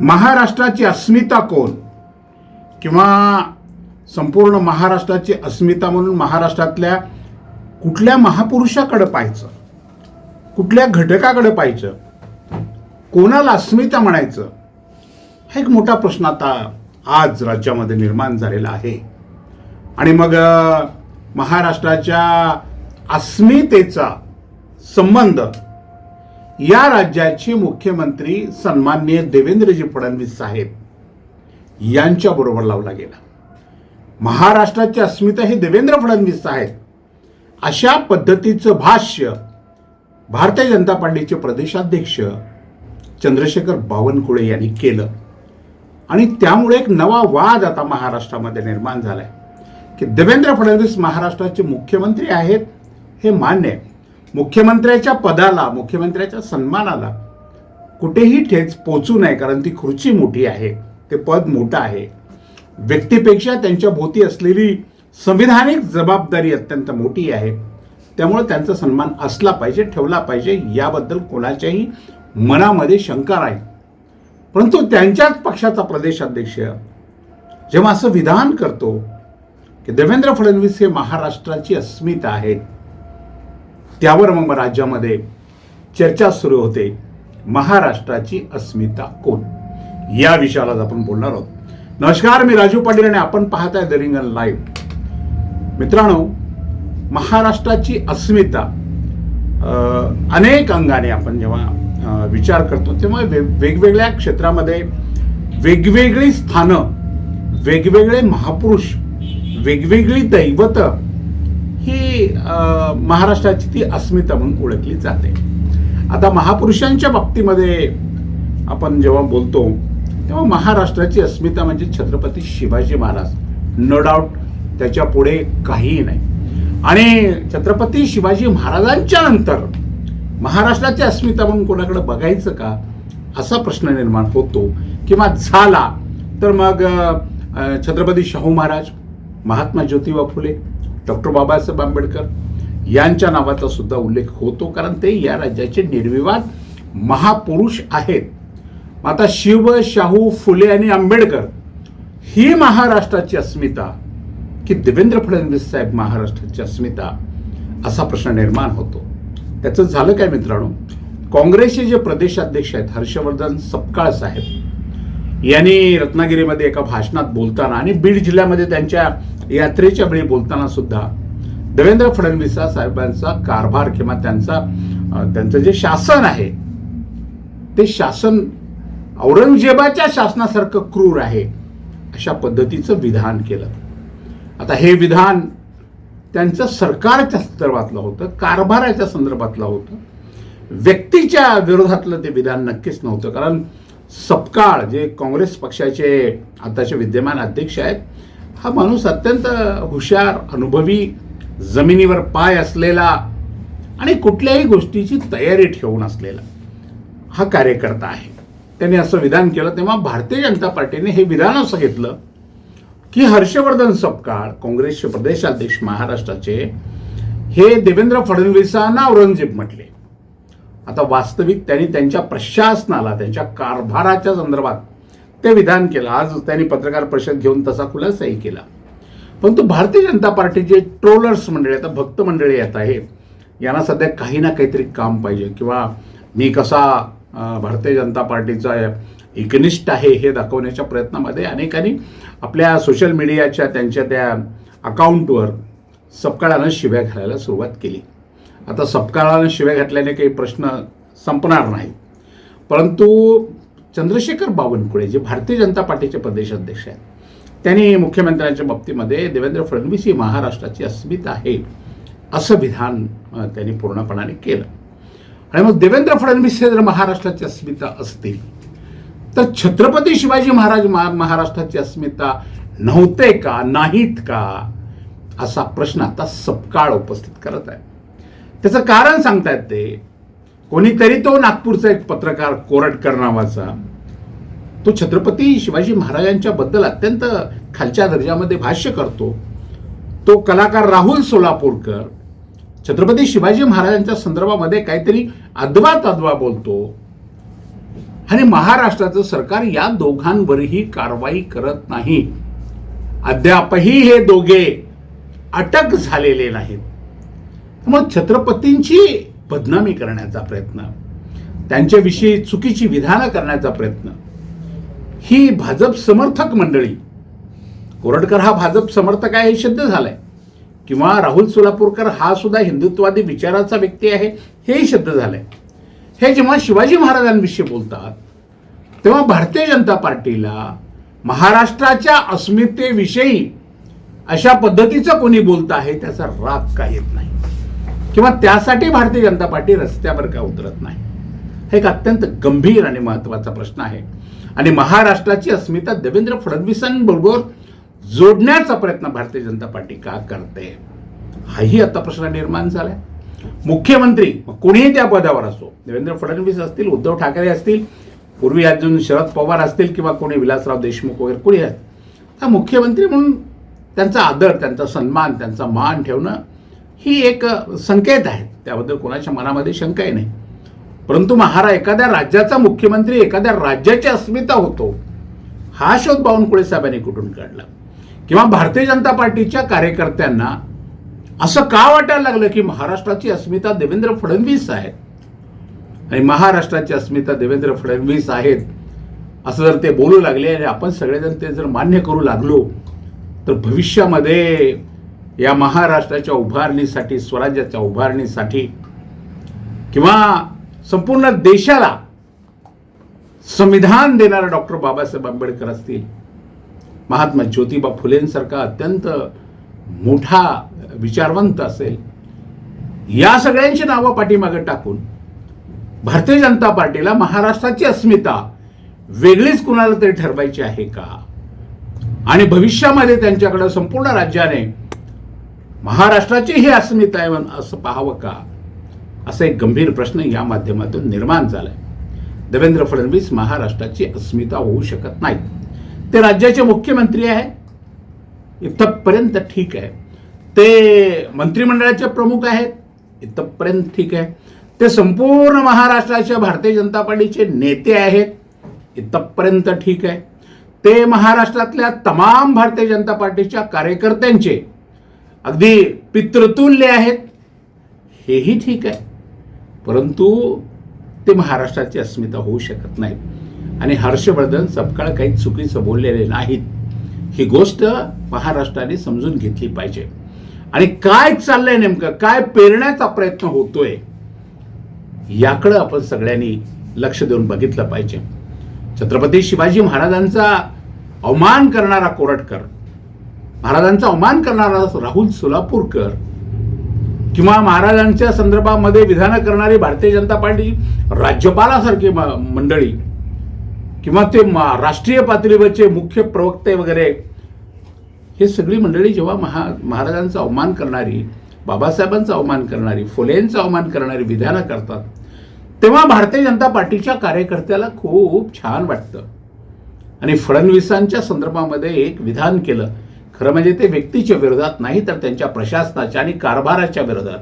महाराष्ट्राची अस्मिता कोण? किंवा संपूर्ण महाराष्ट्राची अस्मिता म्हणून महाराष्ट्रातल्या कुठल्या महापुरुषाकडं पाहायचं? कुठल्या घटकाकडं पाहायचं? कोणाला अस्मिता म्हणायचं? हा एक मोठा प्रश्न आता आज राज्यामध्ये निर्माण झालेला आहे. आणि मग महाराष्ट्राच्या अस्मितेचा संबंध या राज्याचे मुख्यमंत्री सन्माननीय देवेंद्रजी फडणवीस साहेब यांच्याबरोबर लावला गेला. महाराष्ट्राची अस्मिता हे देवेंद्र फडणवीस आहेत अशा पद्धतीचं भाष्य भारतीय जनता पार्टीचे प्रदेशाध्यक्ष चंद्रशेखर बावनकुळे यांनी केलं. आणि त्यामुळे एक नवा वाद आता महाराष्ट्रामध्ये निर्माण झाला आहे की देवेंद्र फडणवीस महाराष्ट्राचे मुख्यमंत्री आहेत हे मान्य आहे. मुख्यमंत्र्याच्या पदाला मुख्यमंत्र्याच्या सन्मानाला कुठेही ठेच पोचू नये कारण ती खुर्ची मोठी आहे ते पद मोठं आहे. व्यक्तीपेक्षा त्यांच्या भोवती असलेली संविधानिक जबाबदारी अत्यंत मोठी आहे. त्यामुळे त्यांचा सन्मान असला पाहिजे ठेवला पाहिजे याबद्दल कोणाच्याही मनामध्ये शंका नाही. परंतु त्यांच्याच पक्षाचा प्रदेशाध्यक्ष जेव्हा असं विधान करतो की देवेंद्र फडणवीस हे महाराष्ट्राची अस्मिता आहेत त्यावर मग राज्यामध्ये चर्चा सुरू होते. महाराष्ट्राची अस्मिता कोण? या विषयाला आपण बोलणार आहोत. नमस्कार मी राजू पाटील आणि आपण पाहत आहे द रिंगण लाईव्ह. मित्रांनो महाराष्ट्राची अस्मिता अनेक अंगाने आपण जेव्हा विचार करतो तेव्हा वेगवेगळ्या क्षेत्रामध्ये वेगवेगळी स्थानं वेगवेगळे महापुरुष वेगवेगळी दैवतं ही महाराष्ट्राची ती अस्मिता म्हणून ओळखली जाते. आता महापुरुषांच्या बाबतीमध्ये आपण जेव्हा बोलतो तेव्हा महाराष्ट्राची अस्मिता म्हणजे छत्रपती शिवाजी महाराज. नो डाऊट त्याच्या पुढे काहीही नाही. आणि छत्रपती शिवाजी महाराजांच्या नंतर महाराष्ट्राची अस्मिता म्हणून कोणाकडे बघायचं का? असा प्रश्न निर्माण होतो. किंवा झाला तर मग छत्रपती शाहू महाराज महात्मा ज्योतिबा फुले डॉक्टर बाबासाहेब आंबेडकर यांच्या नावाचा सुद्धा उल्लेख होतो कारण ते या राज्याचे निर्विवाद महापुरुष आहेत. आता शिव शाहू फुले आणि आंबेडकर ही महाराष्ट्राची अस्मिता की देवेंद्र फडणवीस साहेब महाराष्ट्राची अस्मिता असा प्रश्न निर्माण होतो. त्याचं झालं काय मित्रांनो? काँग्रेसचे जे प्रदेशाध्यक्ष आहेत हर्षवर्धन सपकाळ साहेब यांनी रत्नागिरीमध्ये एका भाषणात बोलताना आणि बीड जिल्ह्यामध्ये त्यांच्या यात्रेच्या वेळी बोलताना सुद्धा देवेंद्र फडणवीस साहेबांचा कारभार किंवा त्यांचा त्यांचं जे शासन आहे ते शासन औरंगजेबाच्या शासनासारखं क्रूर आहे अशा पद्धतीचं विधान केलं. आता हे विधान त्यांचं सरकारच्या संदर्भातलं होतं कारभाराच्या संदर्भातलं होतं. व्यक्तीच्या विरोधातलं ते विधान नक्कीच नव्हतं कारण सपकाळ जे काँग्रेस पक्षाचे आताचे विद्यमान अध्यक्ष आहेत हा माणूस अत्यंत हुशार अनुभवी जमिनीवर पाय असलेला आणि कुठल्याही गोष्टीची तयारी ठेवून असलेला हा कार्यकर्ता आहे. त्यांनी असं विधान केलं तेव्हा भारतीय जनता पार्टीने हे विधान असं घेतलं की हर्षवर्धन सपकाळ काँग्रेसचे प्रदेशाध्यक्ष महाराष्ट्राचे हे देवेंद्र फडणवीसांना औरंगजेब म्हटले. आता वास्तविक त्यांनी त्यांच्या प्रशासनाला त्यांच्या कारभाराच्या संदर्भात ते विधान केलं. आज त्यांनी पत्रकार परिषद घेऊन तसा खुलासाही केला. परंतु भारतीय जनता पार्टीचे ट्रोलर्स मंडळी आता भक्त मंडळी येत आहे यांना सध्या काही ना काहीतरी काम पाहिजे. किंवा मी कसा भारतीय जनता पार्टीचा एकनिष्ठ आहे हे दाखवण्याच्या प्रयत्नामध्ये अनेकांनी आपल्या सोशल मीडियाच्या त्यांच्या त्या अकाउंटवर सपकाळानं शिव्या घालायला सुरुवात केली. आता सपकाळानं शिव्या घातल्याने काही प्रश्न संपणार नाही परंतु चंद्रशेखर बावनकुळे जे भारतीय जनता पार्टीचे प्रदेशाध्यक्ष आहेत त्यांनी मुख्यमंत्र्यांच्या बाबतीमध्ये देवेंद्र फडणवीस ही महाराष्ट्राची अस्मिता आहे असं विधान त्यांनी पूर्णपणाने केलं. आणि मग देवेंद्र फडणवीस हे जर महाराष्ट्राची अस्मिता असतील तर छत्रपती शिवाजी महाराज महा- महाराष्ट्राची अस्मिता नव्हते का नाहीत का असा प्रश्न आता सपकाळ उपस्थित करत आहे त्याचं कारण सांगतायत ते. कोणीतरी तो नागपूरचा एक पत्रकार कोरटकर नावाचा तो छत्रपती शिवाजी महाराजांच्या बद्दल अत्यंत खालच्या दर्जामध्ये भाष्य करतो. तो कलाकार राहुल सोलापूरकर छत्रपती शिवाजी महाराजांच्या संदर्भामध्ये काहीतरी अद्वा तद्वा बोलतो. आणि महाराष्ट्राचं सरकार या दोघांवरही कारवाई करत नाही. अद्यापही हे दोघे अटक झालेले नाहीत. मग छत्रपतींची बदनामी करण्याचा प्रयत्न त्यांच्याविषयी चुकीची विधानं करण्याचा प्रयत्न ही भाजप समर्थक मंडळी कोरडकर हा भाजप समर्थक आहे हे सिद्ध झालंय. किंवा राहुल सोलापूरकर हा सुद्धा हिंदुत्ववादी विचाराचा व्यक्ती आहे हेही सिद्ध झालंय. हे जेव्हा शिवाजी महाराजांविषयी बोलतात तेव्हा भारतीय जनता पार्टीला महाराष्ट्राच्या अस्मितेविषयी अशा पद्धतीचं कोणी बोलत आहे त्याचा राग का येत नाही? किंवा त्यासाठी भारतीय जनता पार्टी रस्त्यावर का उतरत नाही? हा एक अत्यंत गंभीर आणि महत्त्वाचा प्रश्न आहे. आणि महाराष्ट्राची अस्मिता देवेंद्र फडणवीसांबरोबर जोडण्याचा प्रयत्न भारतीय जनता पार्टी का करते? हाही आता प्रश्न निर्माण झालाय. मुख्यमंत्री मग कोणीही त्या पदावर असो देवेंद्र फडणवीस असतील उद्धव ठाकरे असतील पूर्वी अजून शरद पवार असतील किंवा कोणी विलासराव देशमुख वगैरे कोणी आहेत. हा मुख्यमंत्री म्हणून त्यांचा आदर त्यांचा सन्मान त्यांचा मान ठेवणं ही एक संकेत आहे. त्याबद्दल कोणाच्या मनामध्ये शंकाही नाही. परंतु महारा एखाद्या राज्याचा मुख्यमंत्री एखाद्या राज्याची अस्मिता होतो हा शोध बावनकुळे साहेबांनी कुठून काढला? किंवा भारतीय जनता पार्टीच्या कार्यकर्त्यांना असं का वाटायला लागलं की महाराष्ट्राची अस्मिता देवेंद्र फडणवीस आहे आणि महाराष्ट्राची अस्मिता देवेंद्र फडणवीस आहेत असं जर ते बोलू लागले आणि आपण सगळेजण ते जर मान्य करू लागलो तर भविष्यामध्ये या महाराष्ट्राच्या उभारणीसाठी स्वराज्याच्या उभारणीसाठी किंवा संपूर्ण देशाला संविधान देणारा डॉक्टर बाबासाहेब आंबेडकर असतील महात्मा ज्योतिबा फुलेंसारखा अत्यंत मोठा विचारवंत असेल या सगळ्यांची नावं पाठीमागे टाकून भारतीय जनता पार्टीला महाराष्ट्राची अस्मिता वेगळीच कुणाला तरी ठरवायची आहे का? आणि भविष्यामध्ये त्यांच्याकडं संपूर्ण राज्याने महाराष्ट्राची ही अस्मिता आहे म्हण- असं पाहावं का? असा एक गंभीर प्रश्न या माध्यमातून निर्माण झालाय. देवेंद्र फडणवीस महाराष्ट्राची अस्मिता होऊ शकत नाहीत. ते राज्याचे मुख्यमंत्री आहे. इथपर्यंत ठीक आहे. ते मंत्रिमंडळाचे प्रमुख आहेत. इथपर्यंत ठीक आहे. ते संपूर्ण महाराष्ट्राच्या भारतीय जनता पार्टीचे नेते आहेत. इथपर्यंत ठीक आहे. ते महाराष्ट्रातल्या तमाम भारतीय जनता पार्टीच्या कार्यकर्त्यांचे अगदी पितृतुल्य आहेत. हेही ठीक आहे. परंतु ते महाराष्ट्राची अस्मिता होऊ शकत नाही आणि हर्षवर्धन सपकाळ काही चुकीचं बोललेले नाहीत. ही गोष्ट महाराष्ट्राने समजून घेतली पाहिजे. आणि काय चाललंय नेमकं? काय पेरण्याचा प्रयत्न होतोय? याकडं आपण सगळ्यांनी लक्ष देऊन बघितलं पाहिजे. छत्रपती शिवाजी महाराजांचा अवमान करणारा कोरटकर महाराजांचा अवमान करणारा राहुल सोलापूरकर किंवा महाराजांच्या संदर्भामध्ये विधानं करणारी भारतीय जनता पार्टी राज्यपालासारखी म- मंडळी किंवा ते मा- राष्ट्रीय पातळीवरचे मुख्य प्रवक्ते वगैरे हे सगळी मंडळी जेव्हा महा महाराजांचा अवमान करणारी बाबासाहेबांचा अवमान करणारी फुलेंचा अवमान करणारी विधानं करतात तेव्हा भारतीय जनता पार्टीच्या कार्यकर्त्याला खूप छान वाटतं. आणि फडणवीसांच्या संदर्भामध्ये एक विधान केलं. खरं म्हणजे ते व्यक्तीच्या विरोधात नाही तर त्यांच्या प्रशासनाच्या आणि कारभाराच्या विरोधात.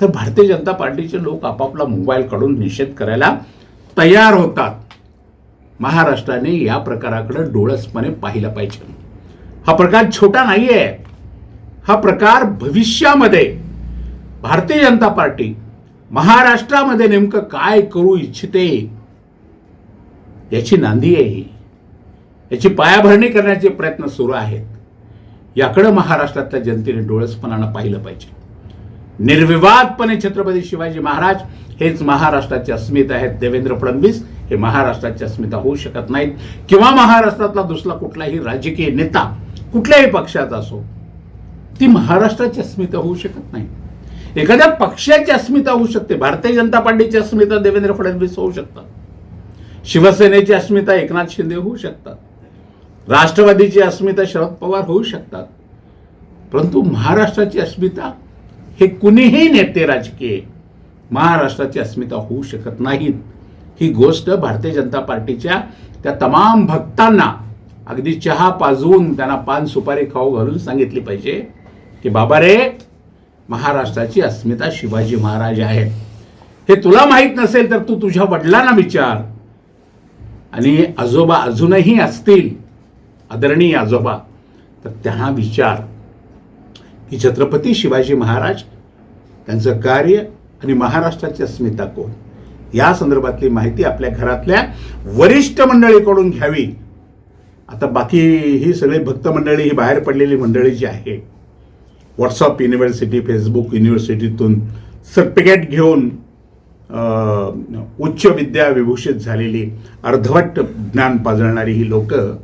तर भारतीय जनता पार्टीचे लोक आपापला मोबाईल काढून निषेध करायला तयार होतात. महाराष्ट्राने या प्रकाराकडे डोळसपणे पाहिलं पाहिजे. हा प्रकार छोटा नाही आहे हा प्रकार भविष्यामध्ये भारतीय जनता पार्टी महाराष्ट्रामध्ये नेमकं काय करू इच्छिते याची नांदी आहे ही. याची पायाभरणी करण्याचे प्रयत्न सुरू आहेत. याकडं महाराष्ट्रातल्या जनतेने डोळसपणानं पाहिलं पाहिजे. निर्विवादपणे छत्रपती शिवाजी महाराज हेच महाराष्ट्राची अस्मिता आहेत. देवेंद्र फडणवीस हे महाराष्ट्राची अस्मिता होऊ शकत नाहीत. किंवा महाराष्ट्रातला दुसरा कुठलाही राजकीय नेता कुठल्याही पक्षाचा असो ती महाराष्ट्राची अस्मिता होऊ शकत नाही. एखाद्या पक्षाची अस्मिता होऊ शकते. भारतीय जनता पार्टीची अस्मिता देवेंद्र फडणवीस होऊ शकतात. शिवसेनेची अस्मिता एकनाथ शिंदे होऊ शकतात. राष्ट्रवादीची अस्मिता शरद पवार होऊ शकतात. परंतु महाराष्ट्राची अस्मिता हे कुणीही नेते राजकीय महाराष्ट्राची अस्मिता होऊ शकत नाहीत. ही गोष्ट भारतीय जनता पार्टीच्या त्या तमाम भक्तांना अगदी चहा पाजवून त्यांना पान सुपारी खाऊ घालून सांगितली पाहिजे की बाबा रे महाराष्ट्राची अस्मिता शिवाजी महाराज आहेत. हे तुला माहीत नसेल तर तू तुझ्या वडिलांना विचार. आणि आजोबा अजूनही असतील आदरणीय आजोबा तर त्यांना विचार की छत्रपती शिवाजी महाराज त्यांचं कार्य आणि महाराष्ट्राची अस्मिता कोण? या संदर्भातली माहिती आपल्या घरातल्या वरिष्ठ मंडळीकडून घ्यावी. आता बाकी ही सगळी भक्त मंडळी ही बाहेर पडलेली मंडळी जी आहे व्हॉट्सअप युनिव्हर्सिटी फेसबुक युनिव्हर्सिटीतून सर्टिफिकेट घेऊन उच्च विद्या विभूषित झालेली अर्धवट ज्ञान पाजळणारी ही लोकं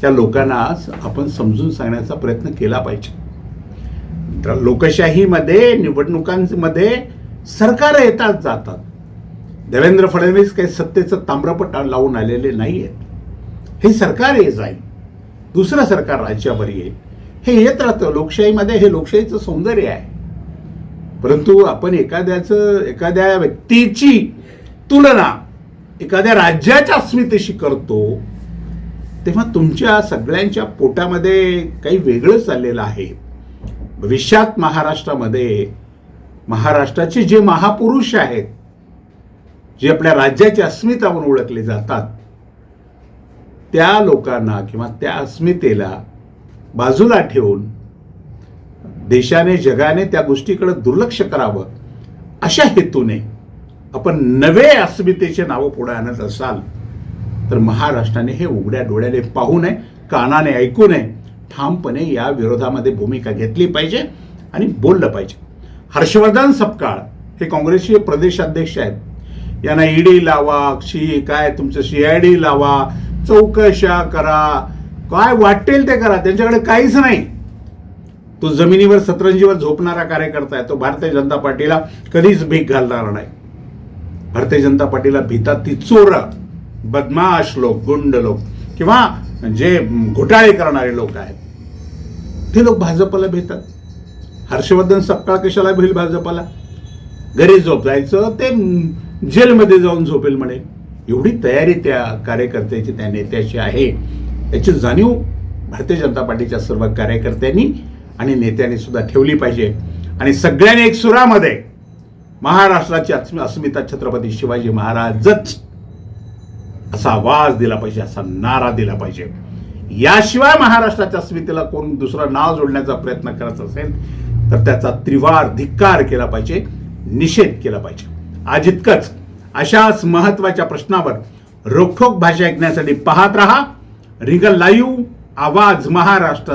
त्या लोकांना आपण समजून सांगण्याचा प्रयत्न केला पाहिजे. तर लोकशाहीमध्ये निवडणुकांमध्ये सरकार येतात जातात. देवेंद्र फडणवीस काही सत्तेचं ताम्रपट लावून आलेले नाही आहेत हे सरकार ये जाईल. दुसरं सरकार राज्यावर येईल. हे येत राहतं. लोकशाहीमध्ये हे लोकशाहीचं सौंदर्य आहे. परंतु आपण एखाद्याचं एखाद्या व्यक्तीची तुलना एखाद्या राज्याच्या अस्मितेशी करतो तेव्हा तुमच्या सगळ्यांच्या पोटामध्ये काही वेगळं चाललेलं आहे. भविष्यात महाराष्ट्रामध्ये महाराष्ट्राचे जे महापुरुष आहेत जे आपल्या राज्याच्या अस्मिता म्हणून ओळखले जातात त्या लोकांना किंवा त्या अस्मितेला बाजूला ठेवून देशाने जगाने त्या गोष्टीकडे दुर्लक्ष करावं अशा हेतूने आपण नवे अस्मितेचे नावं पुढे आणत असाल. तर महाराष्ट्राने हे उघड्या डोळ्याने पाहू नये कानाने ऐकू नये. ठामपणे या विरोधामध्ये भूमिका घेतली पाहिजे आणि बोललं पाहिजे. हर्षवर्धन सपकाळ हे काँग्रेसचे प्रदेशाध्यक्ष आहेत. यांना ईडी लावा शी काय तुमचं शी आय डी लावा चौकशा करा. काय वाटेल ते करा त्यांच्याकडे काहीच नाही. तो जमिनीवर सतरंजीवर झोपणारा कार्यकर्ता आहे तो भारतीय जनता पार्टीला कधीच भीक घालणार नाही. भारतीय जनता पार्टीला भीता ती चोरा. बदमाश लोक गुंड लोक किंवा जे घोटाळे करणारे लोक आहेत ते लोक भाजपला भेटतात. हर्षवर्धन सपकाळ कशाला भेल भाजपला? घरी झोपायचं ते जेलमध्ये जाऊन झोपेल म्हणे. एवढी तयारी त्या कार्यकर्त्याची त्या नेत्याची आहे. याची जाणीव भारतीय जनता पार्टीच्या सर्व कार्यकर्त्यांनी आणि नेत्यांनी सुद्धा ठेवली पाहिजे. आणि सगळ्यांनी एक सुरामध्ये महाराष्ट्राची अस्मि- अस्मिता छत्रपती शिवाजी महाराजच असा आवाज दिला पाहिजे असा नारा दिला पाहिजे. याशिवाय महाराष्ट्राच्या अस्मितेला कोण दुसरं नाव जोडण्याचा प्रयत्न करत असेल तर त्याचा त्रिवार धिक्कार केला पाहिजे निषेध केला पाहिजे. आज इतकंच. अशाच महत्त्वाच्या प्रश्नावर रोखोक भाषा ऐकण्यासाठी पाहत रहा. रिगल लाईव्ह आवाज महाराष्ट्र.